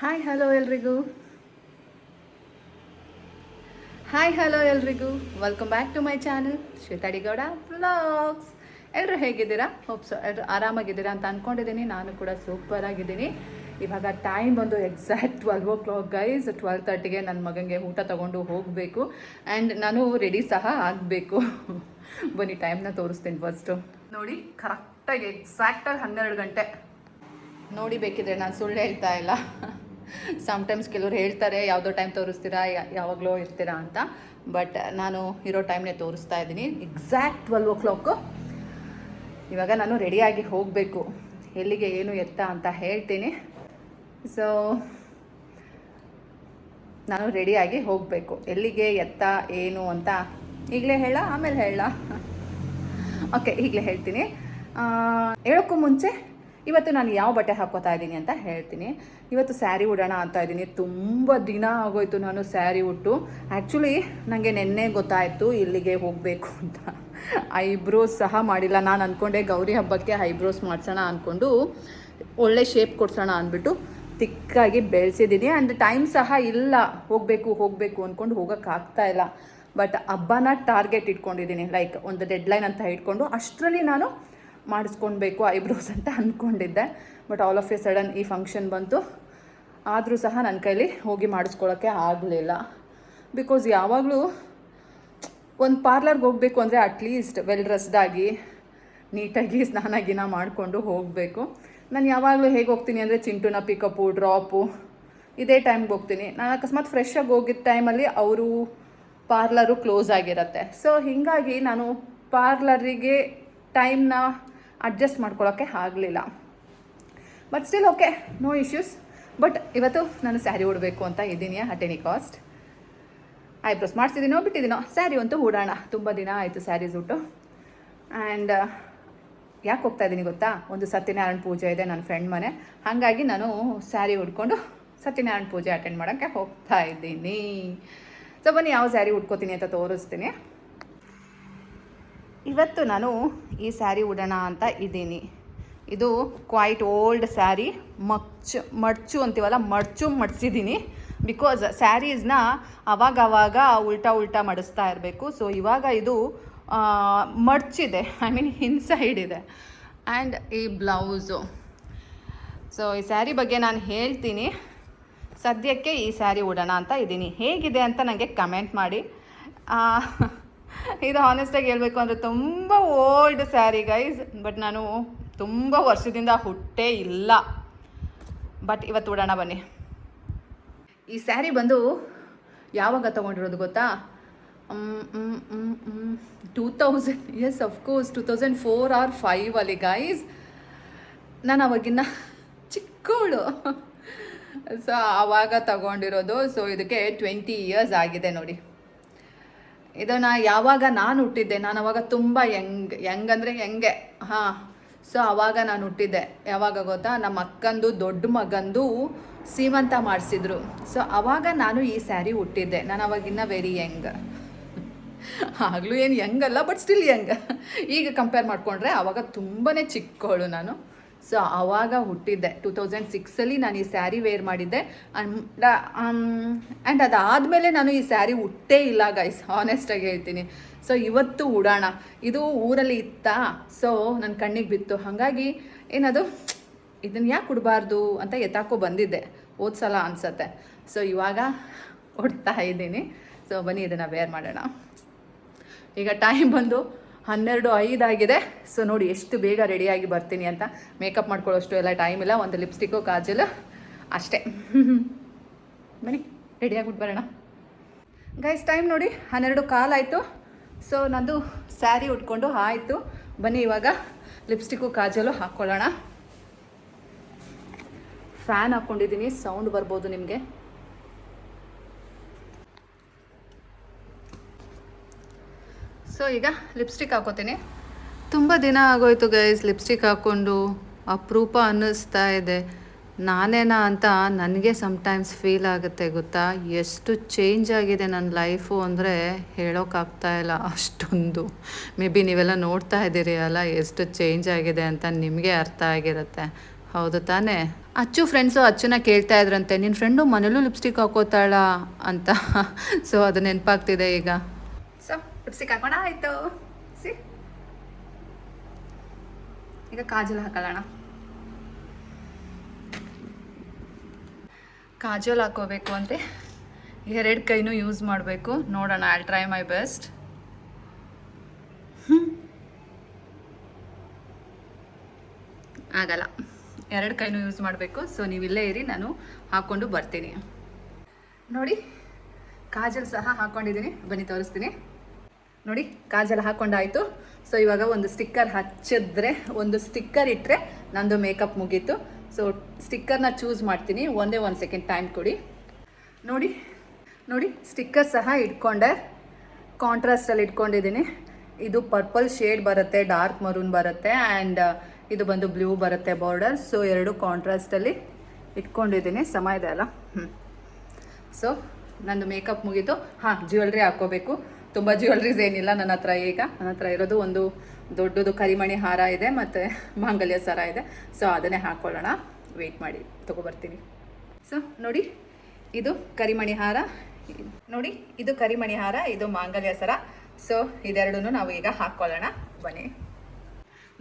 Hi hello ಎಲ್ರಿಗೂ. Hi hello ಎಲ್ರಿಗೂ. Welcome back to my channel Shwetha D Gowda blogs ಎಲ್ಲರೂ ಹೇಗಿದ್ದೀರಾ? Hopes ಎಲ್ಲರೂ ಆರಾಮಾಗಿದ್ದೀರಾ ಅಂತ ಅಂದ್ಕೊಂಡಿದ್ದೀನಿ ನಾನು ಕೂಡ ಸೂಪರ್ ಆಗಿದ್ದೀನಿ. ಇವಾಗ ಟೈಮ್ ಬಂದು exact twelve o'clock guys twelve ತರ್ಟಿಗೆ ನನ್ನ ಮಗನಿಗೆ ಊಟ ತೊಗೊಂಡು ಹೋಗಬೇಕು. ಆ್ಯಂಡ್ ನಾನು ರೆಡಿ ಸಹ ಆಗಬೇಕು. ಬನ್ನಿ ಟೈಮ್ನ ತೋರಿಸ್ತೀನಿ ಫಸ್ಟು ನೋಡಿ ಕರೆಕ್ಟಾಗಿ ಎಕ್ಸಾಕ್ಟಾಗಿ ಹನ್ನೆರಡು ಗಂಟೆ. ನೋಡಿ ಬೇಕಿದ್ರೆ ನಾನು ಸುಳ್ಳು ಹೇಳ್ತಾ ಇಲ್ಲ. ಸಮ್ಟೈಮ್ಸ್ ಕೆಲವ್ರು ಹೇಳ್ತಾರೆ, ಯಾವುದೋ ಟೈಮ್ ತೋರಿಸ್ತೀರಾ ಯಾವಾಗಲೋ ಇರ್ತೀರಾ ಅಂತ. ಬಟ್ ನಾನು ಇರೋ ಟೈಮ್ನೇ ತೋರಿಸ್ತಾ ಇದ್ದೀನಿ. ಎಕ್ಸಾಕ್ಟ್ ಟ್ವೆಲ್ವ್ ಓ ಕ್ಲಾಕು ಇವಾಗ ನಾನು ರೆಡಿಯಾಗಿ ಹೋಗಬೇಕು. ಎಲ್ಲಿಗೆ ಏನು ಎತ್ತ ಅಂತ ಹೇಳ್ತೀನಿ. ಸೊ ನಾನು ರೆಡಿಯಾಗಿ ಹೋಗಬೇಕು. ಎಲ್ಲಿಗೆ ಎತ್ತ, ಏನು ಅಂತ ಈಗಲೇ ಹೇಳ, ಆಮೇಲೆ ಹೇಳ. ಓಕೆ ಈಗಲೇ ಹೇಳ್ತೀನಿ. ಹೇಳೋಕ್ಕೂ ಮುಂಚೆ ಇವತ್ತು ನಾನು ಯಾವ ಬಟ್ಟೆ ಹಾಕೋತಾ ಇದ್ದೀನಿ ಅಂತ ಹೇಳ್ತೀನಿ. ಇವತ್ತು ಸ್ಯಾರಿ ಉಡೋಣ ಅಂತ ಇದ್ದೀನಿ. ತುಂಬ ದಿನ ಆಗೋಯ್ತು ನಾನು ಸ್ಯಾರಿ ಉಟ್ಟು. ಆ್ಯಕ್ಚುಲಿ ನನಗೆ ನಿನ್ನೆ ಗೊತ್ತಾಯಿತು ಇಲ್ಲಿಗೆ ಹೋಗಬೇಕು ಅಂತ. ಐಬ್ರೋಸ್ ಸಹ ಮಾಡಿಲ್ಲ. ನಾನು ಅಂದ್ಕೊಂಡೆ ಗೌರಿ ಹಬ್ಬಕ್ಕೆ ಐಬ್ರೋಸ್ ಮಾಡಿಸೋಣ ಅಂದ್ಕೊಂಡು ಒಳ್ಳೆ ಶೇಪ್ ಕೊಡ್ಸೋಣ ಅಂದ್ಬಿಟ್ಟು ತಿಕ್ಕಾಗಿ ಬೆಳೆಸಿದ್ದೀನಿ. ಆ್ಯಂಡ್ ಟೈಮ್ ಸಹ ಇಲ್ಲ. ಹೋಗಬೇಕು ಹೋಗಬೇಕು ಅಂದ್ಕೊಂಡು ಹೋಗೋಕ್ಕಾಗ್ತಾ ಇಲ್ಲ. ಬಟ್ ಹಬ್ಬನ ಟಾರ್ಗೆಟ್ ಇಟ್ಕೊಂಡಿದ್ದೀನಿ. ಲೈಕ್ ಒಂದು ಡೆಡ್ಲೈನ್ ಅಂತ ಇಟ್ಕೊಂಡು ಅಷ್ಟರಲ್ಲಿ ನಾನು ಮಾಡಿಸ್ಕೊಳ್ಬೇಕು ಐಬ್ರೋಸ್ ಅಂತ ಅಂದ್ಕೊಂಡಿದ್ದೆ but all of a sudden ಈ ಫಂಕ್ಷನ್ ಬಂತು. ಆದರೂ ಸಹ ನನ್ನ ಕೈಲಿ ಹೋಗಿ ಮಾಡಿಸ್ಕೊಳ್ಳೋಕ್ಕೆ ಆಗಲಿಲ್ಲ. ಬಿಕಾಸ್ ಯಾವಾಗಲೂ ಒಂದು ಪಾರ್ಲರ್ಗೆ ಹೋಗಬೇಕು ಅಂದರೆ ಅಟ್ಲೀಸ್ಟ್ ವೆಲ್ ಡ್ರೆಸ್ಡಾಗಿ ನೀಟಾಗಿ ಸ್ನಾನ ಗಿನ ಮಾಡಿಕೊಂಡು ಹೋಗಬೇಕು. ನಾನು ಯಾವಾಗಲೂ ಹೇಗೆ ಹೋಗ್ತೀನಿ ಅಂದರೆ ಚಿಂಟುನ ಪಿಕಪ್ಪು ಡ್ರಾಪು ಇದೇ ಟೈಮ್ಗೆ ಹೋಗ್ತೀನಿ. ನಾನು ಅಕಸ್ಮಾತ್ ಫ್ರೆಶಾಗಿ ಹೋಗಿದ್ದ ಟೈಮಲ್ಲಿ ಅವರು ಪಾರ್ಲರು ಕ್ಲೋಸ್ ಆಗಿರುತ್ತೆ. ಸೊ ಹೀಗಾಗಿ ನಾನು ಪಾರ್ಲರಿಗೆ ಟೈಮ್ನ ಅಡ್ಜಸ್ಟ್ ಮಾಡ್ಕೊಳ್ಳೋಕ್ಕೆ ಆಗಲಿಲ್ಲ. But still okay no issues but ಇವತ್ತು ನಾನು ಸ್ಯಾರಿ ಉಡಬೇಕು ಅಂತ ಇದ್ದೀನಿ ಅಟ್ ಎನಿ ಕಾಸ್ಟ್ ಐಬ್ರೋಸ್ ಮಾಡಿಸಿದ್ದೀನೋ ಬಿಟ್ಟಿದ್ದೀನೋ ಸ್ಯಾರಿ ಅಂತೂ ಉಡೋಣ. ತುಂಬ ದಿನ ಆಯಿತು ಸ್ಯಾರೀಸ್ ಉಟ್ಟು. ಆ್ಯಂಡ್ ಯಾಕೆ ಹೋಗ್ತಾ ಇದ್ದೀನಿ ಗೊತ್ತಾ? ಒಂದು ಸತ್ಯನಾರಾಯಣ ಪೂಜೆ ಇದೆ ನನ್ನ ಫ್ರೆಂಡ್ ಮನೆ. ಹಾಗಾಗಿ ನಾನು ಸ್ಯಾರಿ ಉಟ್ಕೊಂಡು ಸತ್ಯನಾರಾಯಣ ಪೂಜೆ ಅಟೆಂಡ್ ಮಾಡೋಕ್ಕೆ ಹೋಗ್ತಾ ಇದ್ದೀನಿ. ಸೊ ಬನ್ನಿ, ಯಾವ ಸ್ಯಾರಿ ಉಟ್ಕೋತೀನಿ ಅಂತ ತೋರಿಸ್ತೀನಿ. ಇವತ್ತು ನಾನು ಈ ಸ್ಯಾರಿ ಉಡೋಣ ಅಂತ ಇದ್ದೀನಿ. ಇದು ಕ್ವೈಟ್ ಓಲ್ಡ್ ಸ್ಯಾರಿ. ಮಚ್ಚು ಮಡ್ಚು ಅಂತೀವಲ್ಲ ಮಡ್ಚು ಮಡ್ಸಿದ್ದೀನಿ. ಬಿಕಾಸ್ ಸ್ಯಾರೀಸ್ನ ಅವಾಗ ಅವಾಗ ಉಲ್ಟಾ ಉಲ್ಟಾ ಮಡಿಸ್ತಾ ಇರಬೇಕು. ಸೊ ಇವಾಗ ಇದು ಮಡ್ಚಿದೆ. ಐ ಮೀನ್ ಇನ್ಸೈಡ್ ಇದೆ. ಆ್ಯಂಡ್ ಈ ಬ್ಲೌಸು ಸೊ ಈ ಸ್ಯಾರಿ ಬಗ್ಗೆ ನಾನು ಹೇಳ್ತೀನಿ. ಸದ್ಯಕ್ಕೆ ಈ ಸ್ಯಾರಿ ಉಡೋಣ ಅಂತ ಇದ್ದೀನಿ. ಹೇಗಿದೆ ಅಂತ ನನಗೆ ಕಮೆಂಟ್ ಮಾಡಿ. ಇದು ಹಾನೆಸ್ಟಾಗಿ ಹೇಳಬೇಕು ಅಂದರೆ ತುಂಬ ಓಲ್ಡ್ ಸ್ಯಾರಿ ಗೈಸ್ ಬಟ್ ನಾನು ತುಂಬ ವರ್ಷದಿಂದ ಹುಟ್ಟೇ ಇಲ್ಲ. ಬಟ್ ಇವತ್ತು ಉಡೋಣ ಬನ್ನಿ. ಈ ಸ್ಯಾರಿ ಬಂದು ಯಾವಾಗ ತೊಗೊಂಡಿರೋದು ಗೊತ್ತಾ? Two thousand yes of course two thousand four or five ಅಲ್ಲಿ ಗೈಸ್ ನಾನು ಅವಾಗಿನ್ನ ಚಿಕ್ಕವಳು ಸೊ ಆವಾಗ ತಗೊಂಡಿರೋದು. ಸೊ ಇದಕ್ಕೆ ಟ್ವೆಂಟಿ ಇಯರ್ಸ್ ಆಗಿದೆ ನೋಡಿ. ಇದನ್ನು ಯಾವಾಗ ನಾನು ಹುಟ್ಟಿದ್ದೆ, ನಾನು ಅವಾಗ ತುಂಬ ಯಂಗ್ ಯಂಗ್ ಅಂದರೆ ಹೆಂಗೆ ಹಾಂ. ಸೊ ಅವಾಗ ನಾನು ಹುಟ್ಟಿದ್ದೆ. ಯಾವಾಗ ಗೊತ್ತಾ? ನಮ್ಮ ಅಕ್ಕಂದು ದೊಡ್ಡ ಮಗಂದು ಸೀಮಂತ ಮಾಡಿಸಿದ್ರು. ಸೊ ಅವಾಗ ನಾನು ಈ ಸ್ಯಾರಿ ಹುಟ್ಟಿದ್ದೆ. ನಾನು ಅವಾಗಿನ್ನ ವೆರಿ ಯಂಗ್ ಆಗಲೂ ಏನು ಅಲ್ಲ ಬಟ್ ಸ್ಟಿಲ್ ಯಂಗ್ ಈಗ ಕಂಪೇರ್ ಮಾಡಿಕೊಂಡ್ರೆ ಆವಾಗ ತುಂಬಾ ಚಿಕ್ಕವಳು ನಾನು. ಸೊ ಆವಾಗ ಹುಟ್ಟಿದ್ದೆ. ಟೂ ತೌಸಂಡ್ ಸಿಕ್ಸಲ್ಲಿ ನಾನು ಈ ಸ್ಯಾರಿ ವೇರ್ ಮಾಡಿದ್ದೆ. ಆ್ಯಂಡ್ ಅದಾದಮೇಲೆ ನಾನು ಈ ಸ್ಯಾರಿ ಉಟ್ಟೇ ಇಲ್ಲ ಗೈಸ್ ಆನೆಸ್ಟಾಗಿ ಹೇಳ್ತೀನಿ. ಸೊ ಇವತ್ತು ಉಡೋಣ. ಇದು ಊರಲ್ಲಿ ಇತ್ತಾ. ಸೊ ನನ್ನ ಕಣ್ಣಿಗೆ ಬಿತ್ತು. ಹಾಗಾಗಿ ಏನದು? ಇದನ್ನು ಯಾಕೆ ಉಡಬಾರ್ದು ಅಂತ ಎತ್ತಾಕೋ ಬಂದಿದ್ದೆ. ಓದ್ಸಲ ಅನ್ಸತ್ತೆ. ಸೊ ಇವಾಗ ಉಡ್ತಾ ಇದ್ದೀನಿ. ಸೊ ಬನ್ನಿ, ಇದನ್ನು ವೇರ್ ಮಾಡೋಣ. ಈಗ ಟೈಮ್ ಬಂದು ಹನ್ನೆರಡು ಆಗಿದೆ. ಸೊ ನೋಡಿ ಎಷ್ಟು ಬೇಗ ರೆಡಿಯಾಗಿ ಬರ್ತೀನಿ ಅಂತ. ಮೇಕಪ್ ಮಾಡ್ಕೊಳ್ಳೋಷ್ಟು ಎಲ್ಲ ಟೈಮ್ ಇಲ್ಲ. ಒಂದು ಲಿಪ್ಸ್ಟಿಕ್ಕು ಕಾಜಲ್, ಅಷ್ಟೇ. ಬನ್ನಿ ರೆಡಿಯಾಗ್ಬಿಟ್ಟು ಬರೋಣ. ಗೈಸ್ ಟೈಮ್ ನೋಡಿ ಹನ್ನೆರಡು ಕಾಲಾಯಿತು ಸೊ ನಂದು ಸ್ಯಾರಿ ಉಟ್ಕೊಂಡು ಆಯಿತು. ಬನ್ನಿ, ಇವಾಗ ಲಿಪ್ಸ್ಟಿಕ್ಕು ಕಾಜಲು ಹಾಕ್ಕೊಳ್ಳೋಣ. ಫ್ಯಾನ್ ಹಾಕ್ಕೊಂಡಿದ್ದೀನಿ. ಸೌಂಡ್ ಬರ್ಬೋದು ನಿಮಗೆ. ಸೊ ಈಗ ಲಿಪ್ಸ್ಟಿಕ್ ಹಾಕೋತೀನಿ. ತುಂಬ ದಿನ ಆಗೋಯ್ತು ಗೈಸ್ ಲಿಪ್ಸ್ಟಿಕ್ ಹಾಕ್ಕೊಂಡು ಅಪರೂಪ ಅನ್ನಿಸ್ತಾ ಇದೆ. ನಾನೇನಾ ಅಂತ ನನಗೆ ಸಮ್ಟೈಮ್ಸ್ ಫೀಲ್ ಆಗುತ್ತೆ ಗೊತ್ತಾ? ಎಷ್ಟು ಚೇಂಜ್ ಆಗಿದೆ ನನ್ನ ಲೈಫು ಅಂದರೆ ಹೇಳೋಕ್ಕಾಗ್ತಾ ಇಲ್ಲ ಅಷ್ಟೊಂದು. ಮೇ ಬಿ ನೀವೆಲ್ಲ ನೋಡ್ತಾ ಇದ್ದೀರಿ ಅಲ್ಲ, ಎಷ್ಟು ಚೇಂಜ್ ಆಗಿದೆ ಅಂತ ನಿಮಗೆ ಅರ್ಥ ಆಗಿರುತ್ತೆ. ಹೌದು ತಾನೇ? ಅಚ್ಚು ಫ್ರೆಂಡ್ಸು ಅಚ್ಚುನ ಕೇಳ್ತಾ ಇದ್ರಂತೆ ನಿನ್ನ ಫ್ರೆಂಡು ಮನೇಲೂ ಲಿಪ್ಸ್ಟಿಕ್ ಹಾಕೋತಾಳ ಅಂತ. ಸೊ ಅದು ನೆನಪಾಗ್ತಿದೆ ಈಗ. ಲಿಪ್ಸ್ಟಿಕ್ ಹಾಕೋಣ ಆಯಿತು. ಸಿ ಈಗ ಕಾಜಲ್ ಹಾಕೊಳ್ಳೋಣ ಕಾಜಲ್ ಹಾಕೋಬೇಕು ಅಂದರೆ ಎರಡು ಕೈನೂ ಯೂಸ್ ಮಾಡಬೇಕು. ನೋಡೋಣ ಐ ಟ್ರೈ ಮೈ ಬೆಸ್ಟ್ ಆಗಲ್ಲ. ಎರಡು ಕೈನೂ ಯೂಸ್ ಮಾಡಬೇಕು. ಸೊ ನೀವು ಇಲ್ಲೇ ಇರಿ, ನಾನು ಹಾಕ್ಕೊಂಡು ಬರ್ತೀನಿ. ನೋಡಿ, ಕಾಜಲ್ ಸಹ ಹಾಕ್ಕೊಂಡಿದ್ದೀನಿ ಬನ್ನಿ, ತೋರಿಸ್ತೀನಿ. ನೋಡಿ, ಕಾಜಲ್ ಹಾಕ್ಕೊಂಡಾಯಿತು ಸೊ ಇವಾಗ ಒಂದು ಸ್ಟಿಕ್ಕರ್ ಹಚ್ಚಿದ್ರೆ, ಒಂದು ಸ್ಟಿಕ್ಕರ್ ಇಟ್ಟರೆ ನಂದು ಮೇಕಪ್ ಮುಗೀತು. ಸೊ ಸ್ಟಿಕ್ಕರ್ನ ಚೂಸ್ ಮಾಡ್ತೀನಿ. ಒಂದೇ ಒಂದು ಸೆಕೆಂಡ್ ಟೈಮ್ ಕೊಡಿ. ನೋಡಿ ನೋಡಿ ಸ್ಟಿಕ್ಕರ್ ಸಹ ಇಟ್ಕೊಂಡೆ. ಕಾಂಟ್ರಾಸ್ಟಲ್ಲಿ ಇಟ್ಕೊಂಡಿದ್ದೀನಿ. ಇದು ಪರ್ಪಲ್ ಶೇಡ್ ಬರುತ್ತೆ ಡಾರ್ಕ್ ಮರೂನ್ ಬರುತ್ತೆ ಆ್ಯಂಡ್ ಇದು ಬಂದು ಬ್ಲೂ ಬರುತ್ತೆ ಬಾರ್ಡರ್ ಸೊ ಎರಡು ಕಾಂಟ್ರಾಸ್ಟಲ್ಲಿ ಇಟ್ಕೊಂಡಿದ್ದೀನಿ. ಸಮ ಇದೆ ಅಲ್ಲ? ಹ್ಞೂ ಸೊ ನಂದು ಮೇಕಪ್ ಮುಗೀತು. ಹಾಂ ಜ್ಯುವೆಲ್ರಿ ಹಾಕ್ಕೋಬೇಕು. ತುಂಬ ಜ್ಯುವೆಲ್ರೀಸ್ ಏನಿಲ್ಲ, ನನ್ನ ಹತ್ರ ಈಗ. ನನ್ನ ಹತ್ರ ಇರೋದು ಒಂದು ದೊಡ್ಡದು ಕರಿಮಣಿ ಹಾರ ಇದೆ ಮತ್ತು ಮಾಂಗಲ್ಯ ಸರ ಇದೆ. ಸೊ ಅದನ್ನೇ ಹಾಕ್ಕೊಳ್ಳೋಣ ವೆಯ್ಟ್ ಮಾಡಿ, ತೊಗೊಬರ್ತೀನಿ. ಸೊ ನೋಡಿ, ಇದು ಕರಿಮಣಿ ಹಾರ. ನೋಡಿ, ಇದು ಕರಿಮಣಿ ಹಾರ, ಇದು ಮಾಂಗಲ್ಯ ಸರ. ಸೊ ಇದೆರಡೂ ನಾವು ಈಗ ಹಾಕ್ಕೊಳ್ಳೋಣ ಬನ್ನಿ.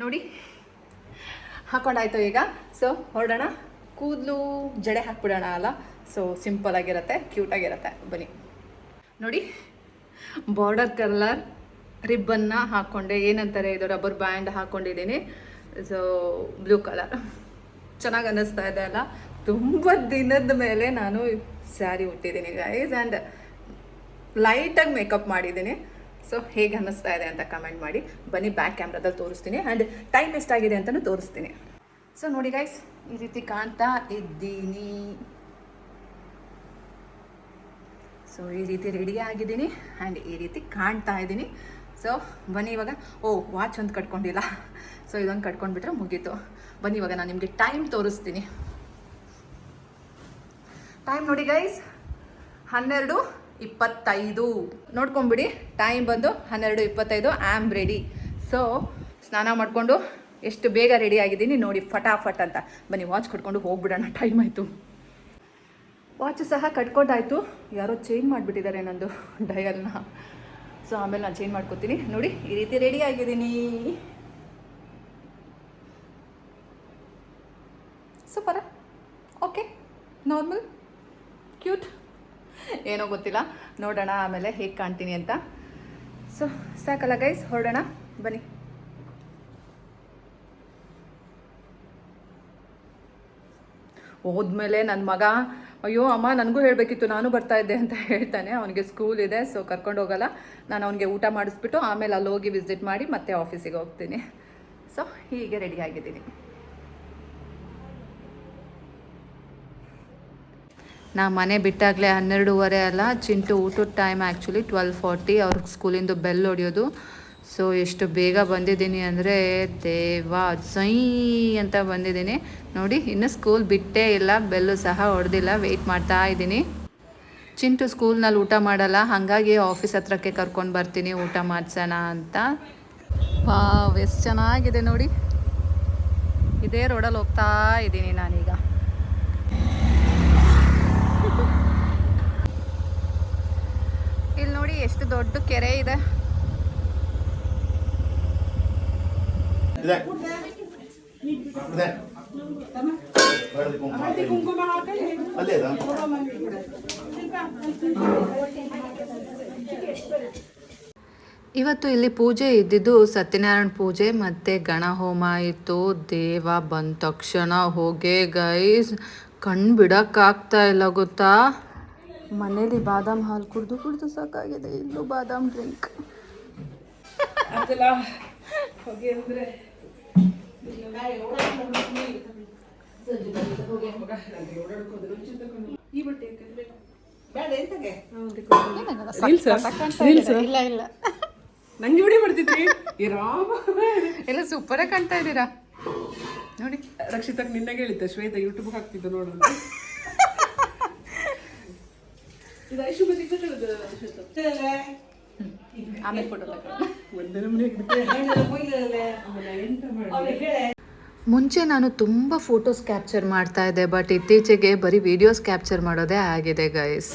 ನೋಡಿ, ಹಾಕೊಂಡಾಯ್ತು ಈಗ. ಸೊ ಹೊರಡೋಣ ಕೂದಲು ಜಡೆ ಹಾಕ್ಬಿಡೋಣ ಅಲ್ಲ. ಸೊ ಸಿಂಪಲ್ ಆಗಿರುತ್ತೆ ಕ್ಯೂಟ್ ಆಗಿರುತ್ತೆ. ಬನ್ನಿ. ನೋಡಿ ಬಾರ್ಡರ್ ಕಲರ್ ರಿಬ್ಬನ್ನ ಹಾಕ್ಕೊಂಡೆ ಏನಂತಾರೆ ಇದು ರಬ್ಬರ್ ಬ್ಯಾಂಡ್ ಹಾಕ್ಕೊಂಡಿದ್ದೀನಿ ಸೊ ಬ್ಲೂ ಕಲರ್ ಚೆನ್ನಾಗಿ ಅನ್ನಿಸ್ತಾ ಇದೆ ಅಲ್ಲ? ತುಂಬ ದಿನದ ಮೇಲೆ ನಾನು ಸ್ಯಾರಿ ಉಟ್ಟಿದ್ದೀನಿ ಗೈಸ್ ಆ್ಯಂಡ್ ಲೈಟಾಗಿ ಮೇಕಪ್ ಮಾಡಿದ್ದೀನಿ. ಸೊ ಹೇಗೆ ಅನ್ನಿಸ್ತಾ ಇದೆ ಅಂತ ಕಮೆಂಟ್ ಮಾಡಿ. ಬನ್ನಿ ಬ್ಯಾಕ್ ಕ್ಯಾಮ್ರಾದಲ್ಲಿ ತೋರಿಸ್ತೀನಿ. ಆ್ಯಂಡ್ ಟೈಮ್ ಎಷ್ಟಾಗಿದೆ ಅಂತಲೂ ತೋರಿಸ್ತೀನಿ. ಸೊ ನೋಡಿ ಗೈಸ್ ಈ ರೀತಿ ಕಾಣ್ತಾ ಇದ್ದೀನಿ. ಸೊ ಈ ರೀತಿ ರೆಡಿ ಆಗಿದ್ದೀನಿ ಆ್ಯಂಡ್ ಈ ರೀತಿ ಕಾಣ್ತಾ ಇದ್ದೀನಿ. ಸೊ ಬನ್ನಿ ಇವಾಗ. ಓ ವಾಚ್ ಒಂದು ಕಟ್ಕೊಂಡಿಲ್ಲ. ಸೊ ಇದೊಂದು ಕಟ್ಕೊಂಡ್ಬಿಟ್ರೆ ಮುಗೀತು. ಬನ್ನಿ ಇವಾಗ ನಾನು ನಿಮಗೆ ಟೈಮ್ ತೋರಿಸ್ತೀನಿ. ಟೈಮ್ ನೋಡಿ ಗೈಸ್ ಹನ್ನೆರಡು ಇಪ್ಪತ್ತೈದು. ನೋಡ್ಕೊಂಬಿಡಿ ಟೈಮ್ ಬಂದು ಹನ್ನೆರಡು ಇಪ್ಪತ್ತೈದು ಆಮ್ ರೆಡಿ ಸೊ ಸ್ನಾನ ಮಾಡಿಕೊಂಡು ಎಷ್ಟು ಬೇಗ ರೆಡಿ ಆಗಿದ್ದೀನಿ ನೋಡಿ, ಫಟಾಫಟ್ ಅಂತ. ಬನ್ನಿ ವಾಚ್ ಕಟ್ಕೊಂಡು ಹೋಗ್ಬಿಡೋಣ. ಟೈಮ್ ಆಯಿತು. ವಾಚ್ ಸಹ ಕಟ್ಕೊಂಡಾಯ್ತು. ಯಾರೋ ಚೇಂಜ್ ಮಾಡಿಬಿಟ್ಟಿದ್ದಾರೆ ನಂದು ಡಯಲ್ನ. ಸೊ, ಆಮೇಲೆ ನಾನು ಚೇಂಜ್ ಮಾಡ್ಕೊತೀನಿ. ನೋಡಿ, ಈ ರೀತಿ ರೆಡಿ ಆಗಿದ್ದೀನಿ. ಸೂಪರ. Okay, normal, cute. ಏನೋ ಗೊತ್ತಿಲ್ಲ. ನೋಡೋಣ ಆಮೇಲೆ ಹೇಗೆ ಕಾಣ್ತೀನಿ ಅಂತ. ಸೊ, ಸಾಕಲ್ಲ ಗೈಸ್ ಹೊರಡೋಣ. ಬನ್ನಿ. ಹೋದ್ಮೇಲೆ ನನ್ನ ಮಗ ಅಯ್ಯೋ, ಅಮ್ಮ, ನನಗೂ ಹೇಳಬೇಕಿತ್ತು, ನಾನು ಬರ್ತಾ ಇದ್ದೆ ಅಂತ ಹೇಳ್ತಾನೆ. ಅವನಿಗೆ ಸ್ಕೂಲ್ ಇದೆ ಸೊ ಕರ್ಕೊಂಡು ಹೋಗಲ್ಲ. ನಾನು ಅವನಿಗೆ ಊಟ ಮಾಡಿಸ್ಬಿಟ್ಟು ಆಮೇಲೆ ಅಲ್ಲಿ ಹೋಗಿ ವಿಸಿಟ್ ಮಾಡಿ ಮತ್ತೆ ಆಫೀಸಿಗೆ ಹೋಗ್ತೀನಿ. ಸೊ ಹೀಗೆ ರೆಡಿ ಆಗಿದ್ದೀನಿ. ನಾ ಮನೆ ಬಿಟ್ಟಾಗಲೇ ಹನ್ನೆರಡೂವರೆ ಅಲ್ಲ, ಚಿಂಟು ಊಟದ ಟೈಮ್ ಆ್ಯಕ್ಚುಲಿ ಟ್ವೆಲ್ ಫಾರ್ಟಿ ಅವ್ರಿಗೆ ಸ್ಕೂಲಿಂದು ಬೆಲ್ ಹೊಡಿಯೋದು. ಸೊ ಎಷ್ಟು ಬೇಗ ಬಂದಿದ್ದೀನಿ ಅಂದರೆ ದೇವಾ ಸೈ ಅಂತ ಬಂದಿದ್ದೀನಿ. ನೋಡಿ, ಇನ್ನು ಸ್ಕೂಲ್ ಬಿಟ್ಟೇ ಇಲ್ಲ, ಬೆಲ್ಲು ಸಹ ಹೊಡೆದಿಲ್ಲ ವೆಯ್ಟ್ ಮಾಡ್ತಾ ಇದ್ದೀನಿ. ಚಿಂಟು ಸ್ಕೂಲ್ನಲ್ಲಿ ಊಟ ಮಾಡಲ್ಲ, ಹಾಗಾಗಿ ಆಫೀಸ್ ಹತ್ರಕ್ಕೆ ಕರ್ಕೊಂಡು ಬರ್ತೀನಿ, ಊಟ ಮಾಡಿಸೋಣ ಅಂತ. ವಾವ್, ಎಷ್ಟು ಚೆನ್ನಾಗಿದೆ ನೋಡಿ. ಇದೇ ರೋಡಲ್ಲಿ ಹೋಗ್ತಾ ಇದ್ದೀನಿ ನಾನೀಗ. ಇಲ್ಲಿ ನೋಡಿ, ಎಷ್ಟು ದೊಡ್ಡ ಕೆರೆ ಇದೆ ಇದೆ ಇದೆ ಹಳದಿ ಕುಂಕುಮ ಅಲ್ಲೇ ಇವತ್ತು ಇಲ್ಲಿ ಪೂಜೆ ಇದ್ದಿದ್ದು ಸತ್ಯನಾರಾಯಣ ಪೂಜೆ ಮತ್ತು ಗಣ ಹೋಮ ಇತ್ತು. ದೇವ ಬಂದ ತಕ್ಷಣ ಹೋಗೆ ಗೈಸ್ ಕಣ್ಣು ಬಿಡೋಕ್ಕಾಗ್ತಾ ಇಲ್ಲ ಗೊತ್ತಾ? ಮನೇಲಿ ಬಾದಾಮ್ ಹಾಲು ಕುಡಿದು ಕುಡಿದು ಸಾಕಾಗಿದೆ. ಇಲ್ಲೂ ಬಾದಾಮ್ ಡ್ರಿಂಕ್ ಇಲ್ಲ ಇಲ್ಲ. ನಂಗೆ ಜೋಡಿ ಮಾಡ್ತಿದ್ರಿ? ಈ ರಾಮ. ಎಲ್ಲ ಸೂಪರಾಗಿ ಕಾಣ್ತಾ ಇದ್ದೀರಾ? ನೋಡಿ. ರಕ್ಷಿತಕ್ ನಿನ್ನಾಗೆ ಹೇಳಿದ್ದೆ ಶ್ವೇತ ಯೂಟ್ಯೂಬ್ ಹಾಕ್ತಿದ್ದು ನೋಡು ಅಂತ. ಇದು ಐಶು ಬಂದಿದ್ದ ಆಮೇಲೆ ಫೋಟೋ ತಗೊಳ್ಳಿ. ಮುಂಚೆ ನಾನು ತುಂಬ ಫೋಟೋಸ್ ಕ್ಯಾಪ್ಚರ್ ಮಾಡ್ತಾ ಇದ್ದೆ ಬಟ್ ಇತ್ತೀಚೆಗೆ ಬರೀ ವಿಡಿಯೋಸ್ ಕ್ಯಾಪ್ಚರ್ ಮಾಡೋದೇ ಆಗಿದೆ ಗೈಸ್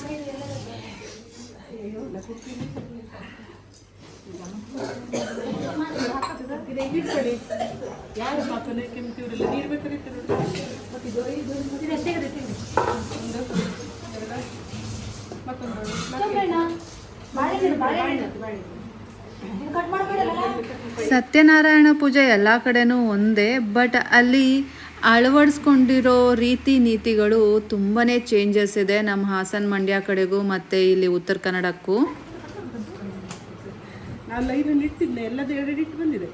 ಯಾರು ಪಾಪನೆ ಕೆಮ್ತಿವ್ರಲ್ಲ ನೀರು ಬೇಕಾದ್ರೆ ಸತ್ಯನಾರಾಯಣ ಪೂಜೆ ಎಲ್ಲ ಕಡೆನೂ ಒಂದೇ ಬಟ್ ಅಲ್ಲಿ ಅಳವಡಿಸ್ಕೊಂಡಿರೋ ರೀತಿ ನೀತಿಗಳು ತುಂಬಾ ಚೇಂಜಸ್ ಇದೆ ನಮ್ಮ ಹಾಸನ ಮಂಡ್ಯ ಕಡೆಗೂ ಮತ್ತು ಇಲ್ಲಿ ಉತ್ತರ ಕನ್ನಡಕ್ಕೂ. ಬಂದಿದೆ.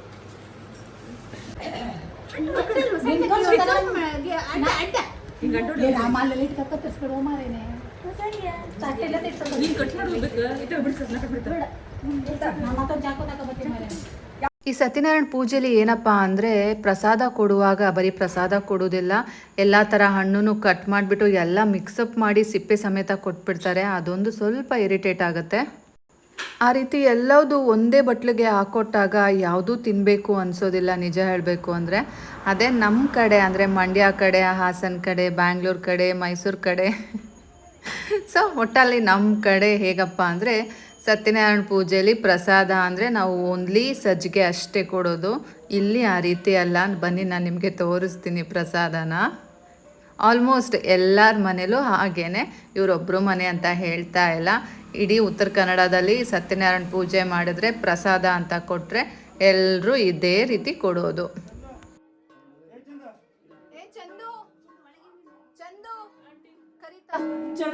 ಈ ಸತ್ಯನಾರಾಯಣ ಪೂಜೆಯಲ್ಲಿ ಏನಪ್ಪ ಅಂದರೆ ಪ್ರಸಾದ ಕೊಡುವಾಗ, ಬರೀ ಪ್ರಸಾದ ಕೊಡೋದಿಲ್ಲ ಎಲ್ಲ ಥರ ಹಣ್ಣು ಕಟ್ ಮಾಡಿಬಿಟ್ಟು ಎಲ್ಲ ಮಿಕ್ಸಪ್ ಮಾಡಿ ಸಿಪ್ಪೆ ಸಮೇತ ಕೊಟ್ಬಿಡ್ತಾರೆ. ಅದೊಂದು ಸ್ವಲ್ಪ ಇರಿಟೇಟ್ ಆಗುತ್ತೆ. ಆ ರೀತಿ ಎಲ್ಲವುದು ಒಂದೇ ಬಟ್ಲಿಗೆ ಹಾಕೊಟ್ಟಾಗ ಯಾವುದೂ ತಿನ್ನಬೇಕು ಅನಿಸೋದಿಲ್ಲ, ನಿಜ ಹೇಳಬೇಕು ಅಂದರೆ. ಅದೇ ನಮ್ಮ ಕಡೆ ಅಂದರೆ ಮಂಡ್ಯ ಕಡೆ, ಹಾಸನ ಕಡೆ, ಬ್ಯಾಂಗ್ಳೂರು ಕಡೆ, ಮೈಸೂರು ಕಡೆ. ಸೊ ಒಟ್ಟಲ್ಲಿ ನಮ್ಮ ಕಡೆ ಹೇಗಪ್ಪ ಅಂದರೆ ಸತ್ಯನಾರಾಯಣ ಪೂಜೆಯಲ್ಲಿ ಪ್ರಸಾದ ಅಂದರೆ ನಾವು ಓನ್ಲಿ ಸಜ್ಜಿಗೆ ಅಷ್ಟೇ ಕೊಡೋದು. ಇಲ್ಲಿ ಆ ರೀತಿ ಅಲ್ಲ ಬನ್ನಿ, ನಾನು ನಿಮಗೆ ತೋರಿಸ್ತೀನಿ ಪ್ರಸಾದನ. ಆಲ್ಮೋಸ್ಟ್ ಎಲ್ಲರ ಮನೇಲೂ ಹಾಗೇ ಇವರೊಬ್ಬರು ಮನೆ ಅಂತ ಹೇಳ್ತಾ ಇಲ್ಲ. ಇಡೀ ಉತ್ತರ ಕನ್ನಡದಲ್ಲಿ ಸತ್ಯನಾರಾಯಣ ಪೂಜೆ ಮಾಡಿದ್ರೆ ಪ್ರಸಾದ ಅಂತ ಕೊಟ್ಟರೆ ಎಲ್ಲರೂ ಇದೇ ರೀತಿ ಕೊಡೋದು. ನಮ್ಮ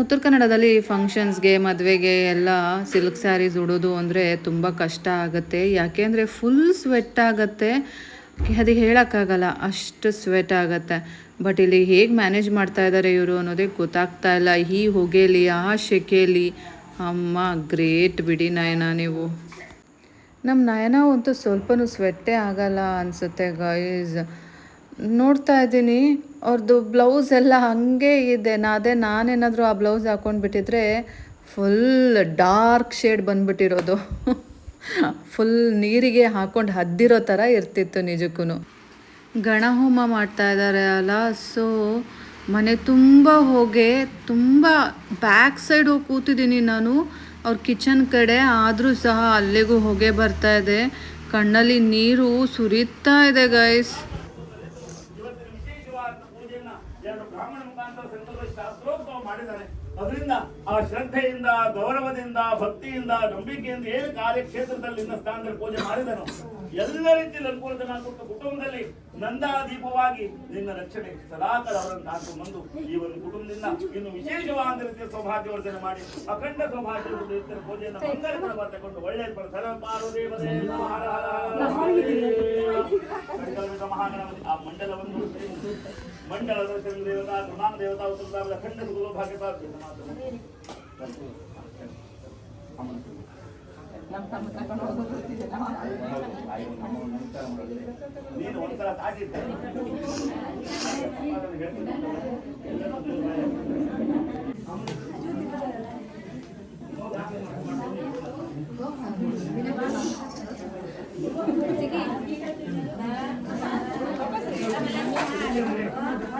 ಉತ್ತರ ಕನ್ನಡದಲ್ಲಿ ಫಂಕ್ಷನ್ಸ್ಗೆ ಮದುವೆಗೆ ಎಲ್ಲ ಸಿಲ್ಕ್ ಸ್ಯಾರೀಸ್ ಉಡೋದು ಅಂದರೆ ತುಂಬ ಕಷ್ಟ ಆಗುತ್ತೆ. ಯಾಕೆ ಅಂದರೆ ಫುಲ್ ಸ್ವೆಟ್ ಆಗುತ್ತೆ. ಅದು ಹೇಳೋಕ್ಕಾಗಲ್ಲ, ಅಷ್ಟು ಸ್ವೆಟ್ ಆಗುತ್ತೆ. ಬಟ್ ಇಲ್ಲಿ ಹೇಗೆ ಮ್ಯಾನೇಜ್ ಮಾಡ್ತಾ ಇದ್ದಾರೆ ಇವರು ಅನ್ನೋದೇ ಗೊತ್ತಾಗ್ತಾ ಇಲ್ಲ. ಈ ಹೊಗೆಯಲ್ಲಿ ಆ ಶೆಕೆಯಲ್ಲಿ ಅಮ್ಮ ಗ್ರೇಟ್ ಬಿಡಿ ನಯನ ನೀವು. ನಮ್ಮ ನಯನ ಅಂತೂ ಸ್ವಲ್ಪನೂ ಸ್ವೆಟ್ಟೇ ಆಗಲ್ಲ ಅನಿಸುತ್ತೆ ಗೈಸ್ ನೋಡ್ತಾ ಇದ್ದೀನಿ ಅವ್ರದ್ದು ಬ್ಲೌಸ್ ಎಲ್ಲ ಹಾಗೆ ಇದೆ. ನಾ ಅದೇ ನಾನೇನಾದರೂ ಆ ಬ್ಲೌಸ್ ಹಾಕೊಂಡು ಬಿಟ್ಟಿದ್ರೆ ಫುಲ್ ಡಾರ್ಕ್ ಶೇಡ್ ಬಂದ್ಬಿಟ್ಟಿರೋದು. ಫುಲ್ ನೀರಿಗೆ ಹಾಕೊಂಡು ಹದ್ದಿರೋ ಥರ ಇರ್ತಿತ್ತು ನಿಜಕ್ಕೂ ಗಣಹೋಮ ಮಾಡ್ತಾ ಇದ್ದಾರೆ ಅಲ್ಲ. ಸೊ ಮನೆ ತುಂಬ ಹೋಗೆ, ತುಂಬ ಬ್ಯಾಕ್ ಸೈಡ್ ಹೋಗಿ ಕೂತಿದ್ದೀನಿ ನಾನು. ಅವ್ರ ಕಿಚನ್ ಕಡೆ ಆದರೂ ಸಹ ಅಲ್ಲಿಗೂ ಹೊಗೆ ಬರ್ತಾ ಇದೆ. ಕಣ್ಣಲ್ಲಿ ನೀರು ಸುರಿತಾ ಇದೆ ಗೈಸ್ ಆ ಶ್ರದ್ಧೆಯಿಂದ ಗೌರವದಿಂದ ಭಕ್ತಿಯಿಂದ ನಂಬಿಕೆಯಿಂದ ಏನು ಕಾರ್ಯಕ್ಷೇತ್ರದಲ್ಲಿ ಸ್ಥಾನದಲ್ಲಿ ಪೂಜೆ ಮಾಡಿದನು ಎಲ್ಲ ರೀತಿಯಲ್ಲಿ ಅನುಕೂಲತನ ಕೊಟ್ಟು ಕುಟುಂಬದಲ್ಲಿ ನಂದಾದೀಪವಾಗಿ ನಿನ್ನ ರಕ್ಷಣೆ ಸದಾಕಾಲ ಅವರನ್ನು ಕಾಕೊಂಡು ಬಂದು ಈ ಒಂದು ಕುಟುಂಬದಿಂದ ಇನ್ನು ವಿಶೇಷವಾದ ರೀತಿಯ ಸೌಭಾಗ್ಯವರ್ಧನೆ ಮಾಡಿ ಅಖಂಡ ಸೌಭಾಗ್ಯ ಪೂಜೆಯನ್ನು ಮಂಗಲಕರವಾಗಿ ತಗೊಂಡು ಒಳ್ಳೆಯ ಫಲ. ಸರ್ವ ಪಾರ್ವದೇವರೇ ನಮಃ ಹರ ಹರ ಹರ ಮಂಡಲದ ಮಹಾಗಣಪತಿ ಆ ಮಂಡಲವನ್ನು ಮಂಡಲದ ದರ್ಶನ ದೇವತಾ ಗುಣಾನ ದೇವತಾ ಉತ್ತಮ ಅಖಂಡ ಗುರು ಭಾಗ್ಯ ನೀನು ಒಂದ್ಸಲ ತಾಕಿದ್ದೆ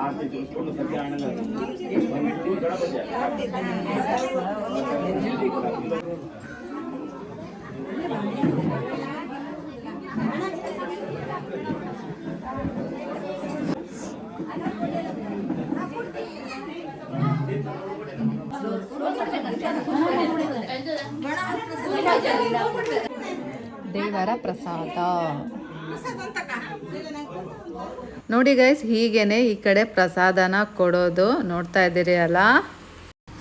ಆರತಿ ತಿಳಿಸ್ಕೊಂಡು ಸತ್ಯನಾರಾಯಣ ಗಣಪತಿ ದೇವರ ಪ್ರಸಾದ ನೋಡಿ ಗೈಸ್ ಹೀಗೇನೆ ಈ ಕಡೆ ಪ್ರಸಾದನ ಕೊಡೋದು ನೋಡ್ತಾ ಇದ್ದೀರಿ ಅಲ್ಲ?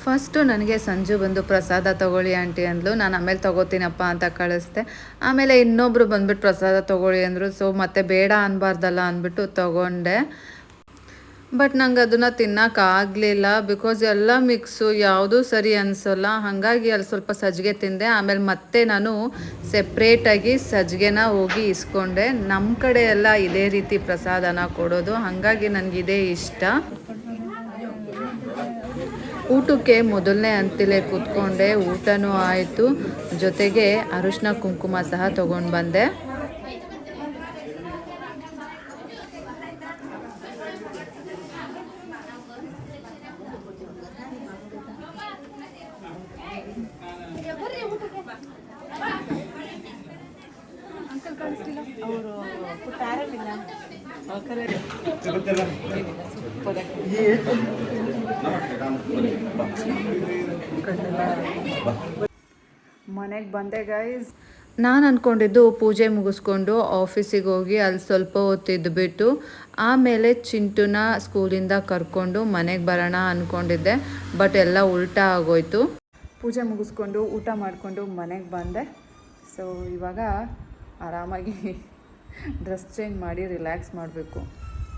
ಫಸ್ಟು ನನಗೆ ಸಂಜು ಬಂದು ಪ್ರಸಾದ ತಗೊಳ್ಳಿ ಆಂಟಿ ಅಂದ್ಲು. ನಾನು ಆಮೇಲೆ ತೊಗೋತೀನಪ್ಪ ಅಂತ ಕಳಿಸ್ದೆ. ಆಮೇಲೆ ಇನ್ನೊಬ್ರು ಬಂದ್ಬಿಟ್ಟು ಪ್ರಸಾದ ತಗೊಳ್ಳಿ ಅಂದರು. ಸೊ ಮತ್ತೆ ಬೇಡ ಅನ್ಬಾರ್ದಲ್ಲ ಅಂದ್ಬಿಟ್ಟು ತಗೊಂಡೆ. ಬಟ್ ನಂಗೆ ಅದನ್ನು ತಿನ್ನೋಕ್ಕಾಗಲಿಲ್ಲ ಬಿಕಾಸ್ ಎಲ್ಲ ಮಿಕ್ಸು ಯಾವುದೂ ಸರಿ ಅನಿಸೋಲ್ಲ. ಹಾಗಾಗಿ ಅಲ್ಲಿ ಸ್ವಲ್ಪ ಸಜ್ಜಿಗೆ ತಿಂದೆ. ಆಮೇಲೆ ಮತ್ತೆ ನಾನು ಸೆಪ್ರೇಟಾಗಿ ಸಜ್ಜಿಗೆನ ಹೋಗಿ ಇಸ್ಕೊಂಡೆ. ನಮ್ಮ ಕಡೆ ಎಲ್ಲ ಇದೇ ರೀತಿ ಪ್ರಸಾದನ ಕೊಡೋದು. ಹಾಗಾಗಿ ನನಗೆ ಇದೇ ಇಷ್ಟ. ಊಟಕ್ಕೆ ಮೊದಲನೇ ಅಂತಲೇ ಕೂತ್ಕೊಂಡೆ. ಊಟನೂ ಆಯಿತು. ಜೊತೆಗೆ ಅರಿಶಿನ ಕುಂಕುಮ ಸಹ ತೊಗೊಂಡು ಬಂದೆ. ಮನೆಗೆ ಬಂದೆ ಗೈಸ್ ನಾನು ಅಂದ್ಕೊಂಡಿದ್ದು ಪೂಜೆ ಮುಗಿಸ್ಕೊಂಡು ಆಫೀಸಿಗೆ ಹೋಗಿ ಅಲ್ಲಿ ಸ್ವಲ್ಪ ಹೊತ್ತಿದ್ದು ಬಿಟ್ಟು ಆಮೇಲೆ ಚಿಂಟುನ ಸ್ಕೂಲಿಂದ ಕರ್ಕೊಂಡು ಮನೆಗೆ ಬರೋಣ ಅಂದ್ಕೊಂಡಿದ್ದೆ ಬಟ್ ಎಲ್ಲ ಉಲ್ಟಾ ಆಗೋಯ್ತು. ಪೂಜೆ ಮುಗಿಸ್ಕೊಂಡು ಊಟ ಮಾಡಿಕೊಂಡು ಮನೆಗೆ ಬಂದೆ. ಸೊ ಇವಾಗ ಆರಾಮಾಗಿ ಡ್ರೆಸ್ ಚೇಂಜ್ ಮಾಡಿ ರಿಲ್ಯಾಕ್ಸ್ ಮಾಡಬೇಕು.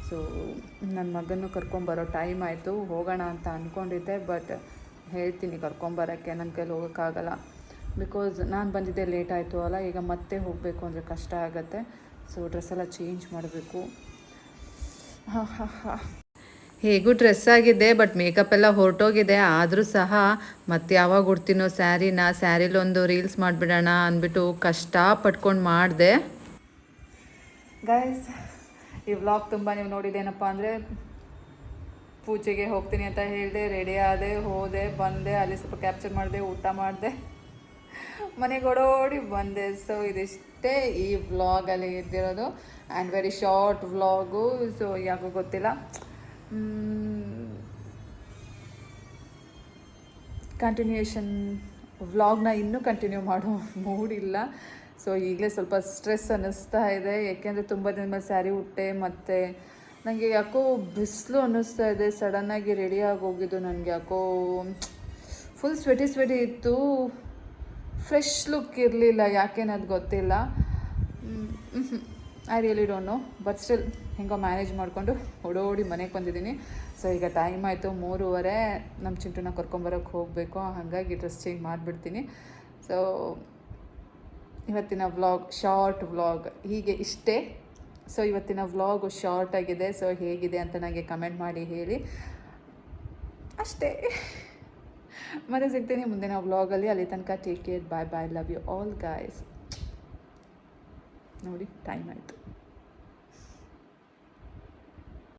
ಸೊ ನನ್ನ ಮಗನ್ನು ಕರ್ಕೊಂಬರೋ ಟೈಮ್ ಆಯಿತು, ಹೋಗೋಣ ಅಂತ ಅಂದ್ಕೊಂಡಿದ್ದೆ ಬಟ್ ಹೇಳ್ತೀನಿ ಕರ್ಕೊಂಬರೋಕ್ಕೆ ನನ್ನ ಕೈಲಿ ಹೋಗೋಕ್ಕಾಗಲ್ಲ. ಬಿಕಾಸ್ ನಾನು ಬಂದಿದ್ದೆ ಲೇಟ್ ಆಯಿತು ಅಲ್ಲ, ಈಗ ಮತ್ತೆ ಹೋಗಬೇಕು ಅಂದರೆ ಕಷ್ಟ ಆಗುತ್ತೆ. ಸೊ ಡ್ರೆಸ್ ಎಲ್ಲ ಚೇಂಜ್ ಮಾಡಬೇಕು. ಹಾಂ ಹಾಂ ಹಾಂ. ಹೇಗೂ ಡ್ರೆಸ್ ಆಗಿದೆ ಬಟ್ ಮೇಕಪ್ ಎಲ್ಲ ಹೊರಟೋಗಿದೆ. ಆದರೂ ಸಹ ಮತ್ತೆ ಯಾವಾಗ ಉಡ್ತೀನೋ ಸ್ಯಾರಿನ ಸ್ಯಾರಿಲೊಂದು ರೀಲ್ಸ್ ಮಾಡಿಬಿಡೋಣ ಅಂದ್ಬಿಟ್ಟು ಕಷ್ಟ ಪಟ್ಕೊಂಡು ಮಾಡಿದೆ. ಗೈಸ್ ಈ ವ್ಲಾಗ್ ತುಂಬ ನೀವು ನೋಡಿದ್ದೇನಪ್ಪ ಅಂದರೆ ಪೂಜೆಗೆ ಹೋಗ್ತೀನಿ ಅಂತ ಹೇಳಿದೆ ರೆಡಿ ಆದೆ, ಹೋದೆ, ಬಂದೆ, ಅಲ್ಲಿ ಸ್ವಲ್ಪ ಕ್ಯಾಪ್ಚರ್ ಮಾಡಿದೆ, ಊಟ ಮಾಡಿದೆ, ಮನೆಗೆ ಓಡೋಡಿ ಬಂದೆ. ಸೊ ಇದಿಷ್ಟೇ ಈ ವ್ಲಾಗಲ್ಲಿ ಇದ್ದಿರೋದು and very short vlog so ಯಾಕೋ ಗೊತ್ತಿಲ್ಲ. ಕಂಟಿನ್ಯೂಯೇಷನ್ ವ್ಲಾಗ್ನ ಇನ್ನೂ ಕಂಟಿನ್ಯೂ ಮಾಡೋ ಮೂಡಿಲ್ಲ ಸೊ ಈಗಲೇ ಸ್ವಲ್ಪ ಸ್ಟ್ರೆಸ್ ಅನ್ನಿಸ್ತಾ ಇದೆ. ಯಾಕೆಂದರೆ ತುಂಬ ದಿನ ಮೇಲೆ ಸ್ಯಾರಿ ಉಟ್ಟೆ, ಮತ್ತು ನನಗೆ ಯಾಕೋ ಬಿಸಿಲು ಅನ್ನಿಸ್ತಾ ಇದೆ. ಸಡನ್ನಾಗಿ ರೆಡಿಯಾಗಿ ಹೋಗಿದ್ದು ನನಗೆ ಯಾಕೋ ಫುಲ್ ಸ್ವೆಟಿ ಸ್ವೆಟಿ ಇತ್ತು. ಫ್ರೆಶ್ ಲುಕ್ ಇರಲಿಲ್ಲ, ಯಾಕೇನದು ಗೊತ್ತಿಲ್ಲ. I really don't know but still ಹೆಂಗೋ ಮ್ಯಾನೇಜ್ ಮಾಡಿಕೊಂಡು ಓಡೋಡಿ ಮನೆಗೆ ಬಂದಿದ್ದೀನಿ. ಸೊ ಈಗ ಟೈಮ್ ಆಯಿತು ಮೂರುವರೆ. ನಮ್ಮ ಚಿಂಟುನ ಕರ್ಕೊಂಬರೋಕ್ಕೆ ಹೋಗಬೇಕು. ಹಾಗಾಗಿ ಡ್ರೆಸ್ ಚೇಂಜ್ ಮಾಡಿಬಿಡ್ತೀನಿ. ಸೊ ಇವತ್ತಿನ ವ್ಲಾಗ್ ಶಾರ್ಟ್ ವ್ಲಾಗ್. ಹೀಗೆ ಇಷ್ಟೇ. ಸೊ ಇವತ್ತಿನ ವ್ಲಾಗು ಶಾರ್ಟ್ ಆಗಿದೆ. ಸೊ ಹೇಗಿದೆ ಅಂತ ನನಗೆ ಕಮೆಂಟ್ ಮಾಡಿ ಹೇಳಿ. ಅಷ್ಟೇ. ಮತ್ತೆ ಸಿಗ್ತೀನಿ ಮುಂದಿನ ವ್ಲಾಗಲ್ಲಿ ಅಲ್ಲಿ. ತನಕ take care bye bye love you all guys ನೋಡಿ ಟೈಮ್ ಆಯಿತು.